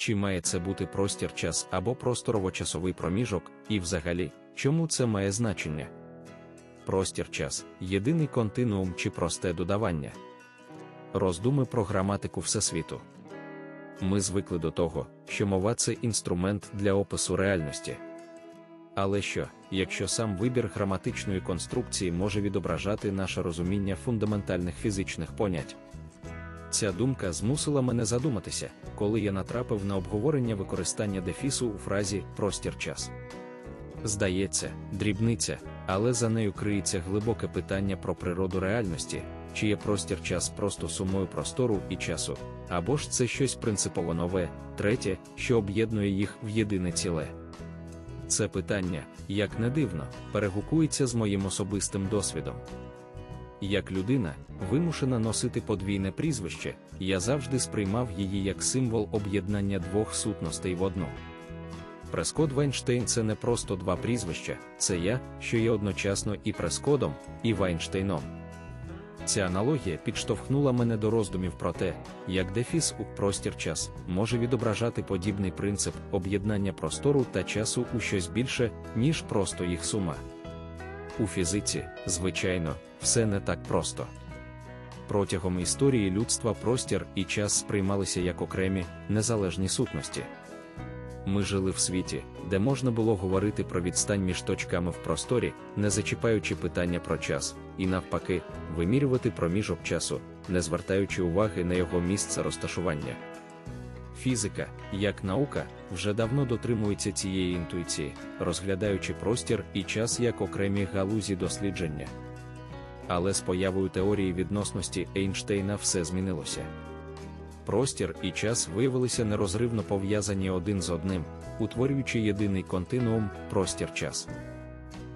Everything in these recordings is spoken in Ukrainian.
Чи має це бути простір час або просторово-часовий проміжок, і взагалі, чому це має значення? Простір час єдиний континуум чи просте додавання. Роздуми про граматику Всесвіту. Ми звикли до того, що мова це інструмент для опису реальності. Але що, якщо сам вибір граматичної конструкції може відображати наше розуміння фундаментальних фізичних понять? Ця думка змусила мене задуматися, коли я натрапив на обговорення використання дефісу у фразі простір час. Здається, дрібниця, але за нею криється глибоке питання про природу реальності, чи є простір час просто сумою простору і часу, або ж це щось принципово нове, третє, що об'єднує їх в єдине ціле. Це питання, як не дивно, перегукується з моїм особистим досвідом. Як людина, вимушена носити подвійне прізвище, я завжди сприймав її як символ об'єднання двох сутностей в одну. Прескод Вайнштейн це не просто два прізвища, це я, що є одночасно і Прескодом, і Вайнштейном. Ця аналогія підштовхнула мене до роздумів про те, як дефіс у простір час може відображати подібний принцип об'єднання простору та часу у щось більше, ніж просто їх сума. У фізиці, звичайно, все не так просто. Протягом історії людства простір і час сприймалися як окремі, незалежні сутності. Ми жили в світі, де можна було говорити про відстань між точками в просторі, не зачіпаючи питання про час, і навпаки, вимірювати проміжок часу, не звертаючи уваги на його місце розташування. Фізика, як наука, вже давно дотримується цієї інтуїції, розглядаючи простір і час як окремі галузі дослідження. Але з появою теорії відносності Ейнштейна все змінилося. Простір і час виявилися нерозривно пов'язані один з одним, утворюючи єдиний континуум простір час.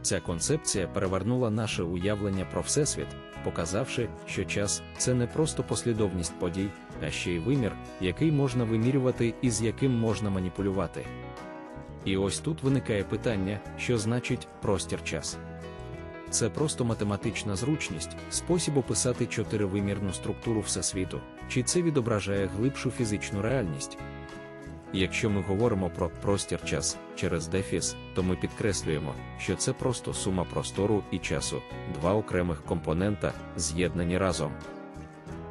Ця концепція перевернула наше уявлення про Всесвіт, показавши, що час це не просто послідовність подій, а ще й вимір, який можна вимірювати і з яким можна маніпулювати. І ось тут виникає питання, що значить простір час. Це просто математична зручність, спосіб описати чотиривимірну структуру Всесвіту, чи це відображає глибшу фізичну реальність. Якщо ми говоримо про простір час через дефіс, то ми підкреслюємо, що це просто сума простору і часу, два окремих компонента, з'єднані разом.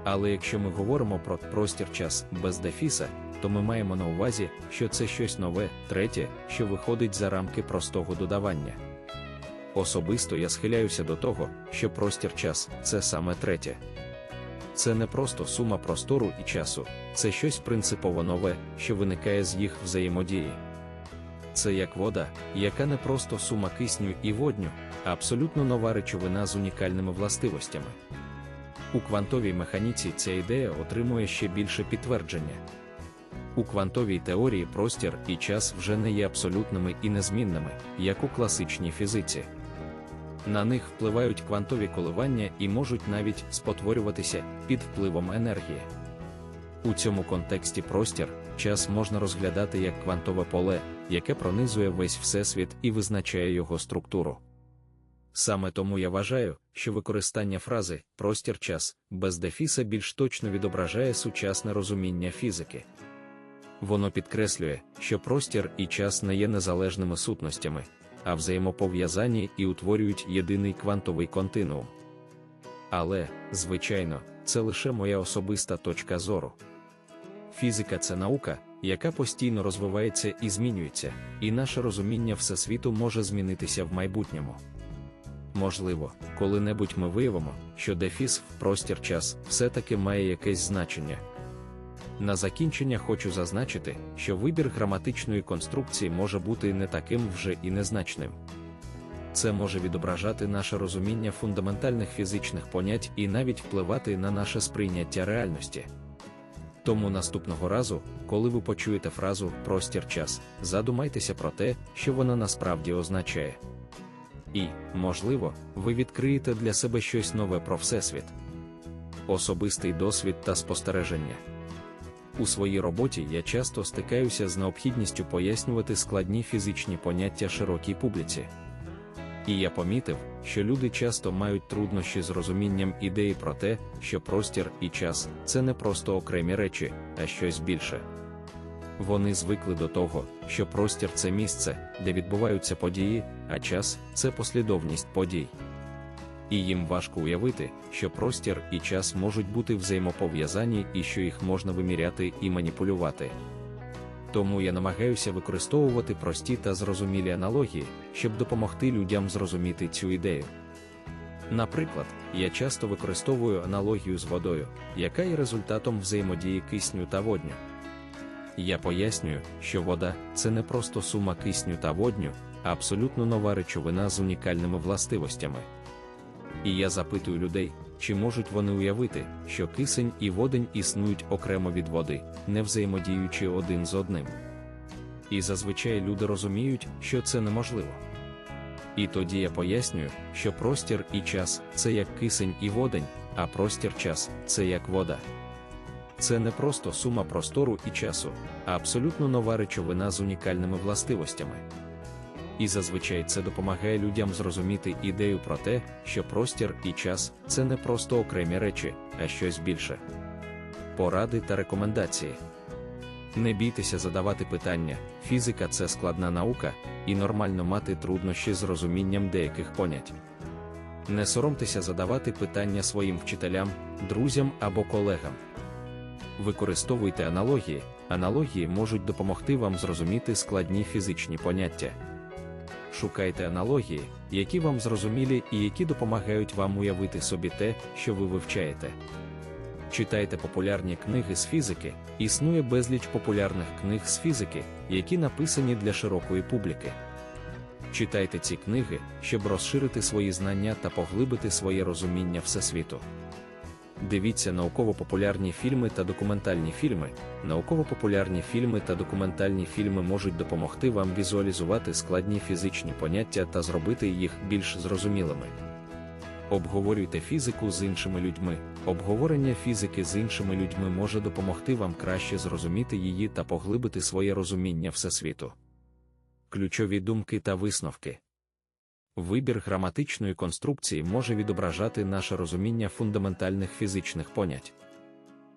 Але якщо ми говоримо про простір час без дефіса, то ми маємо на увазі, що це щось нове, третє, що виходить за рамки простого додавання. Особисто я схиляюся до того, що простір час це саме третє. Це не просто сума простору і часу, це щось принципово нове, що виникає з їх взаємодії. Це як вода, яка не просто сума кисню і водню, а абсолютно нова речовина з унікальними властивостями. У квантовій механіці ця ідея отримує ще більше підтвердження. У квантовій теорії простір і час вже не є абсолютними і незмінними, як у класичній фізиці. На них впливають квантові коливання і можуть навіть спотворюватися під впливом енергії. У цьому контексті простір, час можна розглядати як квантове поле, яке пронизує весь всесвіт і визначає його структуру. Саме тому я вважаю, що використання фрази простір час без дефіса більш точно відображає сучасне розуміння фізики. Воно підкреслює, що простір і час не є незалежними сутностями, а взаємопов'язані і утворюють єдиний квантовий континуум. Але, звичайно, це лише моя особиста точка зору. Фізика це наука, яка постійно розвивається і змінюється, і наше розуміння всесвіту може змінитися в майбутньому. Можливо, коли-небудь ми виявимо, що дефіс в простір час все-таки має якесь значення. На закінчення хочу зазначити, що вибір граматичної конструкції може бути не таким вже і незначним. Це може відображати наше розуміння фундаментальних фізичних понять і навіть впливати на наше сприйняття реальності. Тому наступного разу, коли ви почуєте фразу простір час, задумайтеся про те, що вона насправді означає. І, можливо, ви відкриєте для себе щось нове про Всесвіт, особистий досвід та спостереження. У своїй роботі я часто стикаюся з необхідністю пояснювати складні фізичні поняття широкій публіці. І я помітив, що люди часто мають труднощі з розумінням ідеї про те, що простір і час це не просто окремі речі, а щось більше. Вони звикли до того, що простір це місце, де відбуваються події, а час це послідовність подій. І їм важко уявити, що простір і час можуть бути взаємопов'язані і що їх можна виміряти і маніпулювати. Тому я намагаюся використовувати прості та зрозумілі аналогії, щоб допомогти людям зрозуміти цю ідею. Наприклад, я часто використовую аналогію з водою, яка є результатом взаємодії кисню та водню. Я пояснюю, що вода це не просто сума кисню та водню, а абсолютно нова речовина з унікальними властивостями. І я запитую людей, чи можуть вони уявити, що кисень і водень існують окремо від води, не взаємодіючи один з одним. І зазвичай люди розуміють, що це неможливо. І тоді я пояснюю, що простір і час це як кисень і водень, а простір час це як вода. Це не просто сума простору і часу, а абсолютно нова речовина з унікальними властивостями. І зазвичай це допомагає людям зрозуміти ідею про те, що простір і час це не просто окремі речі, а щось більше. Поради та рекомендації. Не бійтеся задавати питання, фізика це складна наука, і нормально мати труднощі з розумінням деяких понять. Не соромтеся задавати питання своїм вчителям, друзям або колегам. Використовуйте аналогії, аналогії можуть допомогти вам зрозуміти складні фізичні поняття. Шукайте аналогії, які вам зрозумілі і які допомагають вам уявити собі те, що ви вивчаєте. Читайте популярні книги з фізики, існує безліч популярних книг з фізики, які написані для широкої публіки. Читайте ці книги, щоб розширити свої знання та поглибити своє розуміння всесвіту. Дивіться науково-популярні фільми та документальні фільми. Науково-популярні фільми та документальні фільми можуть допомогти вам візуалізувати складні фізичні поняття та зробити їх більш зрозумілими. Обговорюйте фізику з іншими людьми. Обговорення фізики з іншими людьми може допомогти вам краще зрозуміти її та поглибити своє розуміння всесвіту. Ключові думки та висновки. Вибір граматичної конструкції може відображати наше розуміння фундаментальних фізичних понять.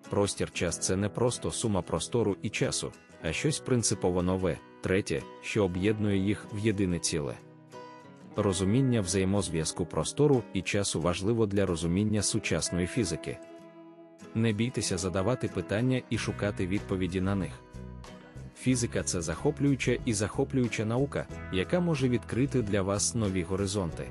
Простір час це не просто сума простору і часу, а щось принципово нове, третє, що об'єднує їх в єдине ціле. Розуміння взаємозв'язку простору і часу важливо для розуміння сучасної фізики. Не бійтеся задавати питання і шукати відповіді на них. Фізика це захоплююча і захоплююча наука, яка може відкрити для вас нові горизонти.